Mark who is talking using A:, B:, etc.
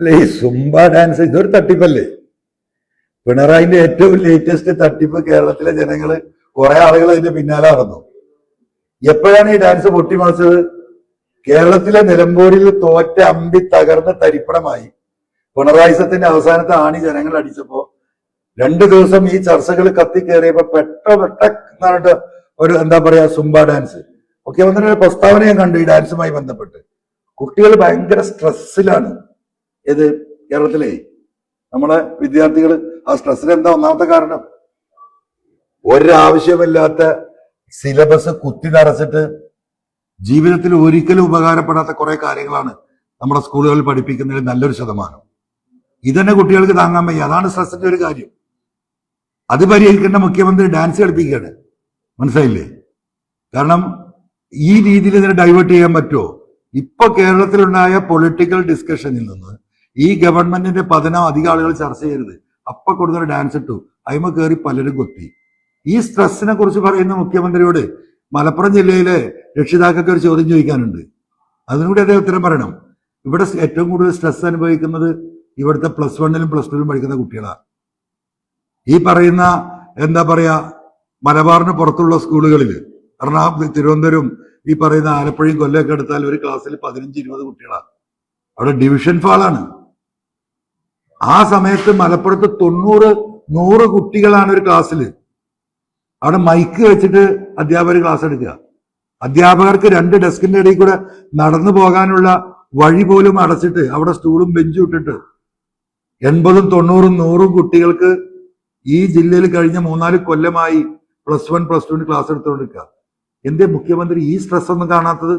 A: അല്ല ഈ Zumba dance ഇതൊരു തട്ടിപ്പല്ലേ? പിണറായിന്റെ ഏറ്റവും ലേറ്റസ്റ്റ് തട്ടിപ്പ് കേരളത്തിലെ ജനങ്ങൾ കുറെ ആളുകൾ അതിന്റെ പിന്നാലെ നടന്നു. എപ്പോഴാണ് ഈ ഡാൻസ് പൊട്ടിമറിച്ചത്? കേരളത്തിലെ നിലമ്പൂരിൽ തോറ്റ അമ്പി തകർന്ന് തരിപ്പണമായി. പിണറായിസത്തിന്റെ അവസാനത്തെ ആണി ജനങ്ങൾ അടിച്ചപ്പോ രണ്ടു ദിവസം ഈ ചർച്ചകൾ കത്തിക്കേറിയപ്പോ പെട്ട പെട്ട എന്നിട്ട് ഒരു എന്താ പറയാ സുംബ ഡാൻസ് മുഖ്യമന്ത്രിയുടെ പ്രസ്താവന ഞാൻ കണ്ടു ഈ ഡാൻസുമായി ബന്ധപ്പെട്ട്. കുട്ടികൾ ഭയങ്കര സ്ട്രെസ്സിലാണ് ഏത് കേരളത്തിലെ? നമ്മളെ വിദ്യാർത്ഥികൾ ആ സ്ട്രെസ്സിന് എന്താ ഒന്നാമത്തെ കാരണം? ഒരാവശ്യമില്ലാത്ത സിലബസ് കുത്തി നിറച്ചിട്ട് ജീവിതത്തിൽ ഒരിക്കലും ഉപകാരപ്പെടാത്ത കുറെ കാര്യങ്ങളാണ് നമ്മുടെ സ്കൂളുകളിൽ പഠിപ്പിക്കുന്നതിൽ നല്ലൊരു ശതമാനം. ഇതന്നെ കുട്ടികൾക്ക് താങ്ങാൻ വയ്യ. അതാണ് സ്ട്രെസ്സിന്റെ ഒരു കാര്യം. അത് പരിഹരിക്കേണ്ട മുഖ്യമന്ത്രി ഡാൻസ് കളിപ്പിക്കുകയാണ്. മനസ്സിലായില്ലേ? കാരണം ഈ രീതിയിൽ ഇതിനെ ഡൈവേർട്ട് ചെയ്യാൻ പറ്റുമോ? ഇപ്പൊ കേരളത്തിലുണ്ടായ പൊളിറ്റിക്കൽ ഡിസ്കഷനിൽ നിന്ന് ഈ ഗവൺമെന്റിന്റെ പതനം അധികം ആളുകൾ ചർച്ച ചെയ്യരുത്. അപ്പൊ കൊടുത്തൊരു ഡാൻസ് ഇട്ടു. അയിമ കയറി പലരും കൊത്തി. ഈ സ്ട്രെസ്സിനെ കുറിച്ച് പറയുന്ന മുഖ്യമന്ത്രിയോട് മലപ്പുറം ജില്ലയിലെ രക്ഷിതാക്കൾക്ക് ഒരു ചോദ്യം ചോദിക്കാനുണ്ട്. അതിനുകൂടി അദ്ദേഹം ഉത്തരം പറയണം. ഇവിടെ ഏറ്റവും കൂടുതൽ സ്ട്രെസ് അനുഭവിക്കുന്നത് ഇവിടുത്തെ പ്ലസ് വണ്ണിലും പ്ലസ് ടുവിലും പഠിക്കുന്ന കുട്ടികളാണ് ഈ പറയുന്ന എന്താ പറയാ മലബാറിന് പുറത്തുള്ള സ്കൂളുകളിൽ എറണാകുളം തിരുവനന്തപുരം ഈ പറയുന്ന ആലപ്പുഴയും കൊല്ലമൊക്കെ എടുത്താൽ ഒരു ക്ലാസ്സിൽ പതിനഞ്ച് ഇരുപത് കുട്ടികളാണ് അവിടെ ഡിവിഷൻ ഫാളാണ് ആ സമയത്ത് മലപ്പുറത്ത് തൊണ്ണൂറ് നൂറ് കുട്ടികളാണ് ഒരു ക്ലാസ്സിൽ അവിടെ മൈക്ക് വെച്ചിട്ട് അധ്യാപകർ ക്ലാസ് എടുക്കുക. അധ്യാപകർക്ക് രണ്ട് ഡെസ്കിന്റെ ഇടയിൽ കൂടെ നടന്നു പോകാനുള്ള വഴി പോലും അടച്ചിട്ട് അവിടെ സ്റ്റൂളും ബെഞ്ചും ഇട്ടിട്ട് എൺപതും തൊണ്ണൂറും നൂറും കുട്ടികൾക്ക് ഈ ജില്ലയിൽ കഴിഞ്ഞ മൂന്നാൽ കൊല്ലമായി പ്ലസ് വൺ പ്ലസ് ടുവിന് ക്ലാസ് എടുത്തുകൊണ്ടിരിക്കുക. എന്തേ മുഖ്യമന്ത്രി ഈ സ്ട്രെസ് ഒന്നും കാണാത്തത്?